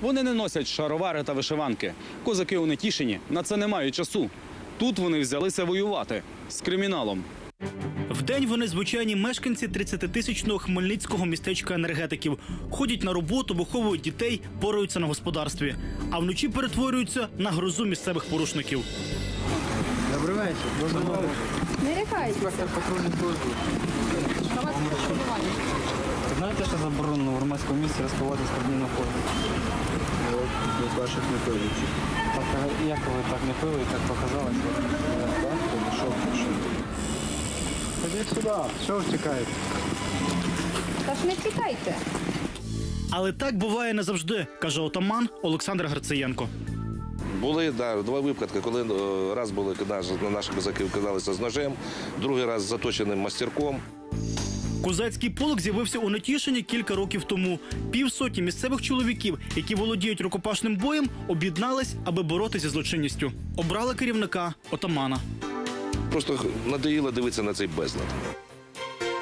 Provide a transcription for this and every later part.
Вони не носять шаровари та вишиванки. Козаки у Нетішині на це не мають часу. Тут вони взялися воювати з криміналом. Вдень вони звичайні мешканці 30-тисячного хмельницького містечка енергетиків. Ходять на роботу, виховують дітей, пораються на господарстві. А вночі перетворюються на грозу місцевих порушників. Добрий вечір. Добрий вечір. Не лякайте. Знаєте, що заборонено в громадському місці розпивати складні напої? Від ваших не пилючих. Так, а як ви так не пили і так показалось? Так, підійшов, пішов. Ходіть сюди. Що ви втікаєте? Та ж не тікайте. Але так буває не завжди, каже отаман Олександр Грицеєнко. Були да, два випадки, коли е, раз були на наших козаків кидалися з ножем, другий раз з заточеним мастерком. Козацький полк з'явився у Нетішині кілька років тому. Півсотні місцевих чоловіків, які володіють рукопашним боєм, об'єднались, аби боротися зі злочинністю. Обрали керівника отамана. Просто надоїло дивитися на цей безлад.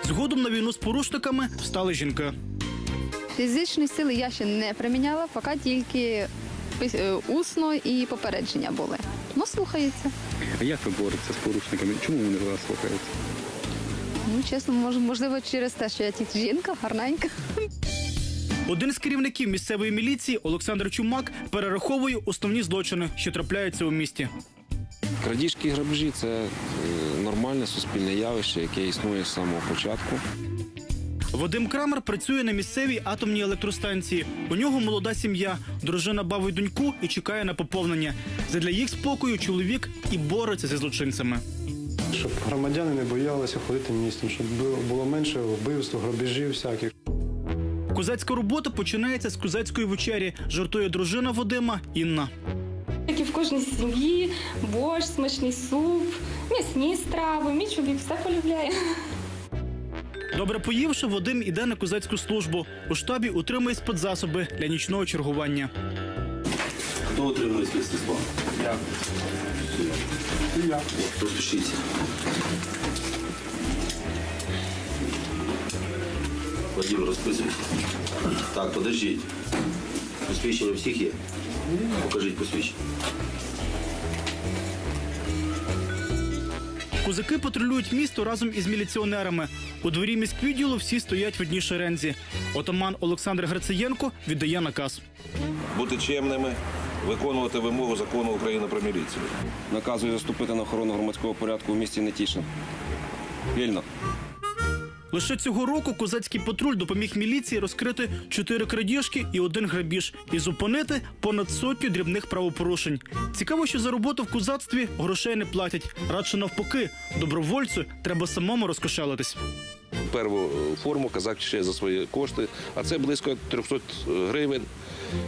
Згодом на війну з порушниками встали жінки. Фізичної сили я ще не приміняла, поки тільки е, усно і попередження були. Ну, слухається. А як ви боретеся з порушниками? Чому вони вас слухаються? Ну, чесно, мож- можливо, через те, що я тільки жінка, гарненька. Один з керівників місцевої міліції Олександр Чумак перераховує основні злочини, що трапляються у місті. Крадіжки і грабежі це е, нормальне суспільне явище, яке існує з самого початку. Вадим Крамер працює на місцевій атомній електростанції. У нього молода сім'я, дружина бавить доньку і чекає на поповнення. Задля їх спокою чоловік і бореться зі злочинцями. Щоб громадяни не боялися ходити містом, щоб було- менше вбивств, грабежів всяких. Козацька робота починається з козацької вечері. Жартує дружина Вадима Інна. Як і в кожній сім'ї, борщ, смачний суп, м'ясні страви. Мій чоловік все полюбляє. Добре поївши, Вадим іде на козацьку службу. У штабі утримує спецзасоби для нічного чергування. Хто отримує слідство? Я. Я. Розпишіться. Вадим, розписуйся. Так, подождіть. Посвідчення всіх є? Покажіть посвідчення. Козаки патрулюють місто разом із міліціонерами. У дворі міськвідділу всі стоять в одній шерензі. Отаман Олександр Грицеєнко віддає наказ. Бути чемними, виконувати вимогу закону України про міліцію. Наказую заступити на охорону громадського порядку у місті Нетішин. Вільно. Лише цього року козацький патруль допоміг міліції розкрити чотири крадіжки і один грабіж і зупинити понад сотню дрібних правопорушень. Цікаво, що за роботу в козацтві грошей не платять. Радше навпаки, добровольцю треба самому розкошелитись. Перву е, форму казак ще за свої кошти, а це близько 300 гривень.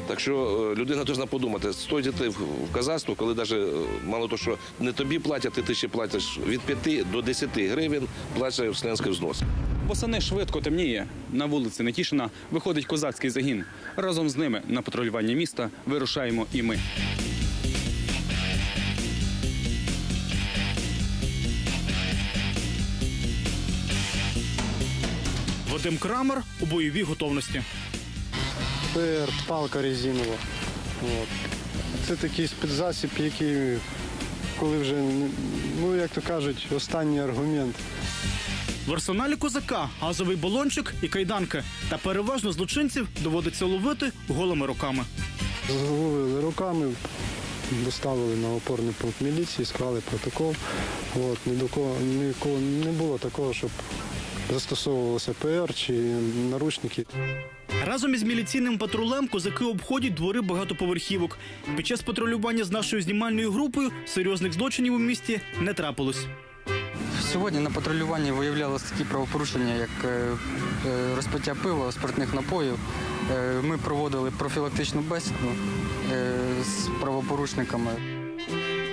Так що е, людина повинна подумати, стоїть йти в казацтво, коли навіть мало того, що не тобі платять, ти ще платиш від 5 до 10 гривень, платиш членський взнос. Восени швидко темніє. На вулиці Нетішина виходить козацький загін. Разом з ними на патрулювання міста вирушаємо і ми. Вадим Крамер у бойовій готовності. ПР, палка резинова. От. Це такий спецзасіб, який, коли вже, ну як то кажуть, останній аргумент. В арсеналі козака газовий балончик і кайданки. Та переважно злочинців доводиться ловити голими руками. Зловили руками, доставили на опорний пункт міліції, склали протокол. От, ні до кого, нікого не було такого, щоб застосовувалося ПР чи наручники. Разом із міліційним патрулем козаки обходять двори багатоповерхівок. Під час патрулювання з нашою знімальною групою серйозних злочинів у місті не трапилось. Сьогодні на патрулюванні виявлялися такі правопорушення, як е, е, розпиття пива, спиртних напоїв. Е, Ми проводили профілактичну бесіду з правопорушниками.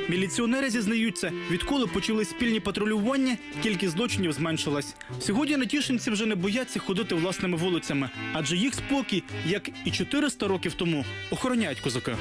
Міліціонери зізнаються, відколи почали спільні патрулювання, кількість злочинів зменшилась. Сьогодні натішинці вже не бояться ходити власними вулицями, адже їх спокій, як і 400 років тому, охороняють козаки.